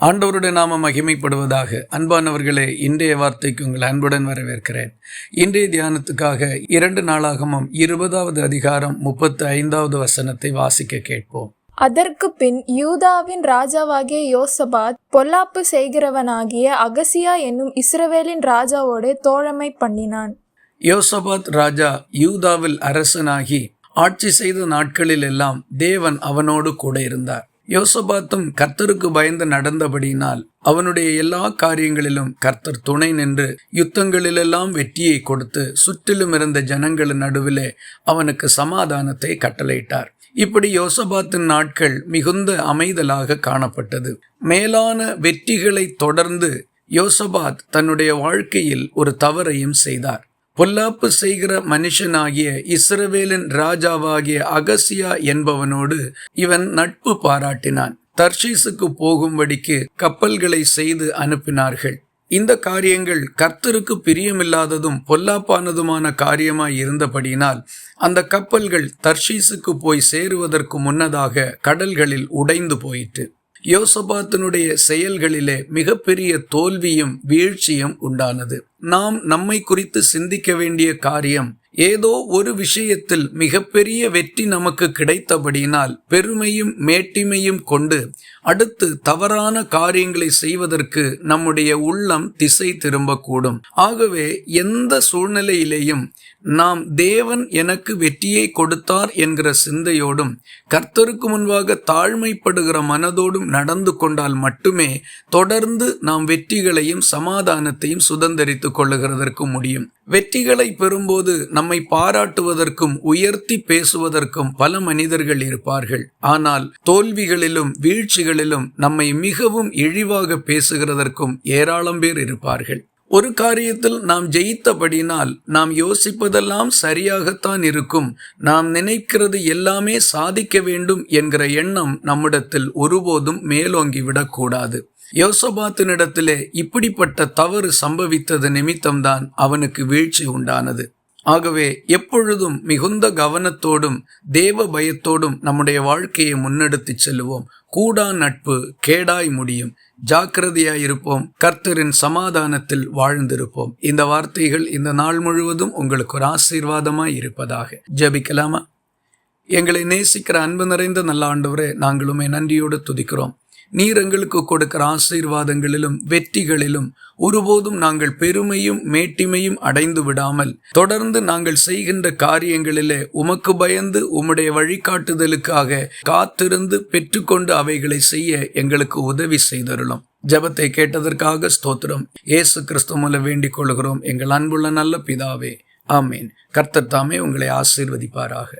ஆண்டவருடைய நாம மகிமைப்படுவதாக அன்பானவர்களே இன்றைய வார்த்தைக்கு உங்கள் அன்புடன் வரவேற்கிறேன். இன்றைய தியானத்துக்காக இரண்டு நாளாகமும் இருபதாவது அதிகாரம் முப்பத்தி ஐந்தாவது வசனத்தை வாசிக்க கேட்போம். அதற்கு பின் யூதாவின் ராஜாவாகிய யோசபாத் பொல்லாப்பு செய்கிறவனாகிய அகசியா என்னும் இஸ்ரவேலின் ராஜாவோடு தோழமை பண்ணினான். யோசபாத் ராஜா யூதாவில் அரசனாகி ஆட்சி செய்த நாட்களில் எல்லாம் தேவன் அவனோடு கூட இருந்தார். யோசபாத்தும் கர்த்தருக்கு பயந்து நடந்தபடியினால் அவனுடைய எல்லா காரியங்களிலும் கர்த்தர் துணை நின்று யுத்தங்களிலெல்லாம் வெற்றியை கொடுத்து சுற்றிலும் இருந்த ஜனங்களின் நடுவிலே அவனுக்கு சமாதானத்தை கட்டளையிட்டார். இப்படி யோசபாத்தின் நாட்கள் மிகுந்த அமைதலாக காணப்பட்டது. மேலான வெற்றிகளை தொடர்ந்து யோசபாத் தன்னுடைய வாழ்க்கையில் ஒரு தவறையும் செய்தார். பொல்லாப்பு செய்கிற மனுஷனாகிய இஸ்ரவேலின் ராஜாவாகிய அகசியா என்பவனோடு இவன் நட்பு பாராட்டினான். தர்ஷீசுக்கு போகும்படிக்கு கப்பல்களை செய்து அனுப்பினார்கள். இந்த காரியங்கள் கர்த்தருக்கு பிரியமில்லாததும் பொல்லாப்பானதுமான காரியமாய் இருந்தபடியினால் அந்த கப்பல்கள் தர்ஷீசுக்கு போய் சேருவதற்கு முன்னதாக கடல்களில் உடைந்து போயிற்று. யோசபாத்தினுடைய செயல்களிலே மிகப்பெரிய தோல்வியும் வீழ்ச்சியும் உண்டானது. நாம் நம்மை குறித்து சிந்திக்க வேண்டிய காரியம் ஏதோ ஒரு விஷயத்தில் மிகப்பெரிய வெற்றி நமக்கு கிடைத்தபடியினால் பெருமையும் மேட்டிமையும் கொண்டு அடுத்து தவறான காரியங்களை செய்வதற்கு நம்முடைய உள்ளம் திசை திரும்பக்கூடும். ஆகவே எந்த சூழ்நிலையிலேயும் நாம் தேவன் எனக்கு வெற்றியை கொடுத்தார் என்கிற சிந்தையோடும் கர்த்தருக்கு முன்பாக தாழ்மைப்படுகிற மனதோடும் நடந்து கொண்டால் மட்டுமே தொடர்ந்து நாம் வெற்றிகளையும் சமாதானத்தையும் சுதந்திரித்துக் கொள்ளுகிறதற்கு முடியும். வெற்றிகளை பெறும்போது நம்மை பாராட்டுவதற்கும் உயர்த்தி பேசுவதற்கும் பல மனிதர்கள் இருப்பார்கள். ஆனால் தோல்விகளிலும் வீழ்ச்சிகளிலும் நம்மை மிகவும் இழிவாக பேசுகிறதற்கும் ஏராளம் பேர் இருப்பார்கள். ஒரு காரியத்தில் நாம் ஜெயித்தபடினால் நாம் யோசிப்பதெல்லாம் சரியாகத்தான் இருக்கும். நாம் நினைக்கிறது எல்லாமே சாதிக்க வேண்டும் என்கிற எண்ணம் நம்மிடத்தில் ஒருபோதும் மேலோங்கி விடக்கூடாது யோசபாத்தினிடத்திலே இப்படிப்பட்ட தவறு சம்பவித்தது நிமித்தம்தான் அவனுக்கு வீழ்ச்சி உண்டானது. ஆகவே எப்பொழுதும் மிகுந்த கவனத்தோடும் தேவ பயத்தோடும் நம்முடைய வாழ்க்கையை முன்னெடுத்து செல்லுவோம். கூடா நட்பு கேடாய் முடியும். ஜாக்கிரதையாயிருப்போம். கர்த்தரின் சமாதானத்தில் வாழ்ந்திருப்போம். இந்த வார்த்தைகள் இந்த நாள் முழுவதும் உங்களுக்கு ஒரு ஆசீர்வாதமாய் இருப்பதாக ஜபிக்கலாமா? எங்களை நேசிக்கிற அன்பு நிறைந்த நல்ல ஆண்டவரே நாங்களுமே நன்றியோடு துதிக்கிறோம். நீர் எங்களுக்கு கொடுக்கிற ஆசீர்வாதங்களிலும் வெற்றிகளிலும் ஒருபோதும் நாங்கள் பெருமையும் மேட்டிமையும் அடைந்து விடாமல் தொடர்ந்து நாங்கள் செய்கின்ற காரியங்களிலே உமக்கு பயந்து உம்முடைய வழிகாட்டுதலுக்காக காத்திருந்து பெற்றுக்கொண்டு அவைகளை செய்ய எங்களுக்கு உதவி செய்தருளும். ஜபத்தை கேட்டதற்காக ஸ்தோத்திரம். ஏசு கிறிஸ்து மூலம் வேண்டிக் கொள்கிறோம். எங்கள் அன்புள்ள நல்ல பிதாவே ஆமீன். கர்த்தர் தாமே உங்களை ஆசீர்வதிப்பாராக.